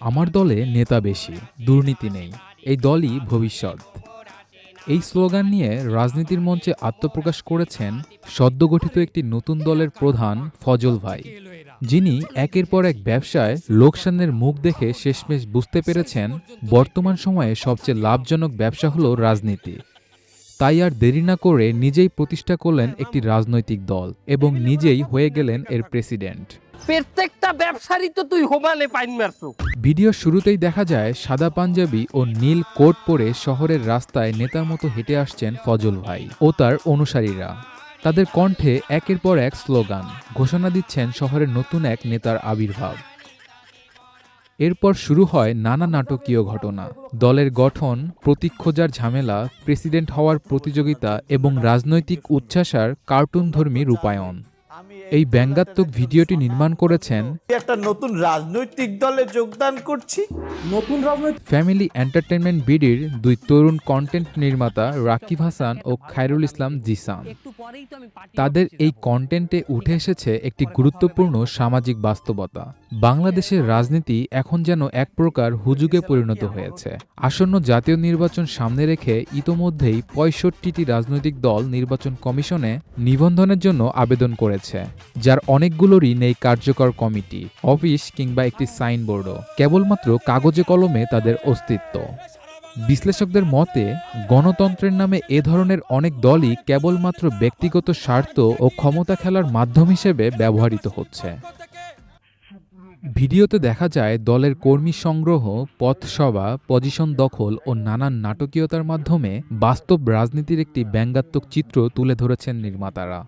আমার দলে নেতা বেশি, দুর্নীতি নেই, এই দলই ভবিষ্যৎ। এই স্লোগান নিয়ে রাজনীতির মঞ্চে আত্মপ্রকাশ করেছেন সদ্যগঠিত একটি নতুন দলের প্রধান ফজল ভাই, যিনি একের পর এক ব্যবসায় লোকসানের মুখ দেখে শেষমেশ বুঝতে পেরেছেন বর্তমান সময়ে সবচেয়ে লাভজনক ব্যবসা হলো রাজনীতি। তাই আর দেরি না করে নিজেই প্রতিষ্ঠা করলেন একটি রাজনৈতিক দল এবং নিজেই হয়ে গেলেন এর প্রেসিডেন্ট। প্রত্যেকটা ব্যবসারই তো তুই হোমালে পাইন মারছো। ভিডিও শুরুতেই দেখা যায় সাদা পাঞ্জাবি ও নীল কোট পরে শহরের রাস্তায় নেতার মতো হেঁটে আসছেন ফজল ভাই ও তার অনুসারীরা। তাদের কণ্ঠে একের পর এক স্লোগান ঘোষণা দিচ্ছেন শহরের নতুন এক নেতার আবির্ভাব। এরপর শুরু হয় নানা নাটকীয় ঘটনা। দলের গঠন প্রতীক খোঁজার ঝামেলা প্রেসিডেন্ট হওয়ার প্রতিযোগিতা এবং রাজনৈতিক উচ্ছ্বাসার কার্টুনধর্মী রূপায়ণ। এই ব্যঙ্গাত্মক ভিডিওটি নির্মাণ করেছেন একটা নতুন রাজনৈতিক দলে যোগদান করছি। নতুন ফ্যামিলি এন্টারটেনমেন্ট বিডির দুই তরুণ কন্টেন্ট নির্মাতা রাকিব হাসান ও খায়রুল ইসলাম জিসান। তাদের এই কন্টেন্টে উঠে এসেছে একটি গুরুত্বপূর্ণ সামাজিক বাস্তবতা। বাংলাদেশের রাজনীতি এখন যেন এক প্রকার হুজুগে পরিণত হয়েছে। আসন্ন জাতীয় নির্বাচন সামনে রেখে ইতোমধ্যেই পঁয়ষট্টিটি রাজনৈতিক দল নির্বাচন কমিশনে নিবন্ধনের জন্য আবেদন করেছে যার অনেকগুলোরই নেই কার্যকর কমিটি অফিস কিংবা একটি সাইনবোর্ডও। কেবলমাত্র কাগজে কলমে তাদের অস্তিত্ব। বিশ্লেষকদের মতে, গণতন্ত্রের নামে এ ধরনের অনেক দলই কেবলমাত্র ব্যক্তিগত স্বার্থ ও ক্ষমতা খেলার মাধ্যম হিসেবে ব্যবহৃত হচ্ছে। ভিডিওতে দেখা যায়, দলের কর্মী সংগ্রহ, পথসভা, পজিশন দখল ও নানান নাটকীয়তার মাধ্যমে বাস্তব রাজনীতির একটি ব্যঙ্গাত্মক চিত্র তুলে ধরেছেন নির্মাতারা।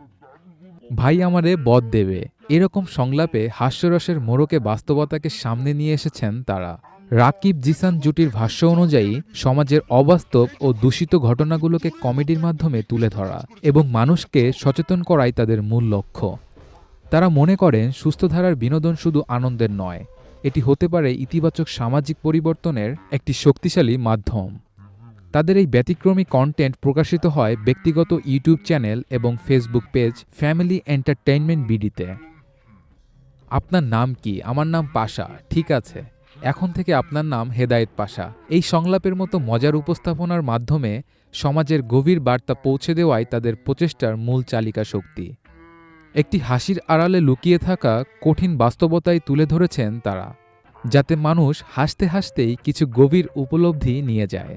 ভাই আমারে বদ দেবে। এরকম সংলাপে হাস্যরসের মোড়কে বাস্তবতাকে সামনে নিয়ে এসেছেন তারা। রাকিব জিসান জুটির ভাষ্য অনুযায়ী, সমাজের অবাস্তব ও দূষিত ঘটনাগুলোকে কমেডির মাধ্যমে তুলে ধরা এবং মানুষকে সচেতন করাই তাদের মূল লক্ষ্য। তারা মনে করেন, সুস্থধারার বিনোদন শুধু আনন্দের নয়, এটি হতে পারে ইতিবাচক সামাজিক পরিবর্তনের একটি শক্তিশালী মাধ্যম। তাদের এই ব্যতিক্রমী কন্টেন্ট প্রকাশিত হয় ব্যক্তিগত ইউটিউব চ্যানেল এবং ফেসবুক পেজ ফ্যামিলি এন্টারটেইনমেন্ট বিডিতে আপনার নাম কি? আমার নাম পাশা। ঠিক আছে। এখন থেকে আপনার নাম হেদায়েত পাশা। এই সংলাপের মতো মজার উপস্থাপনার মাধ্যমে সমাজের গভীর বার্তা পৌঁছে দেওয়াই তাদের প্রচেষ্টার মূল চালিকা শক্তি। একটি হাসির আড়ালে লুকিয়ে থাকা কঠিন বাস্তবতাই তুলে ধরেছেন তারা, যাতে মানুষ হাসতে হাসতেই কিছু গভীর উপলব্ধি নিয়ে যায়।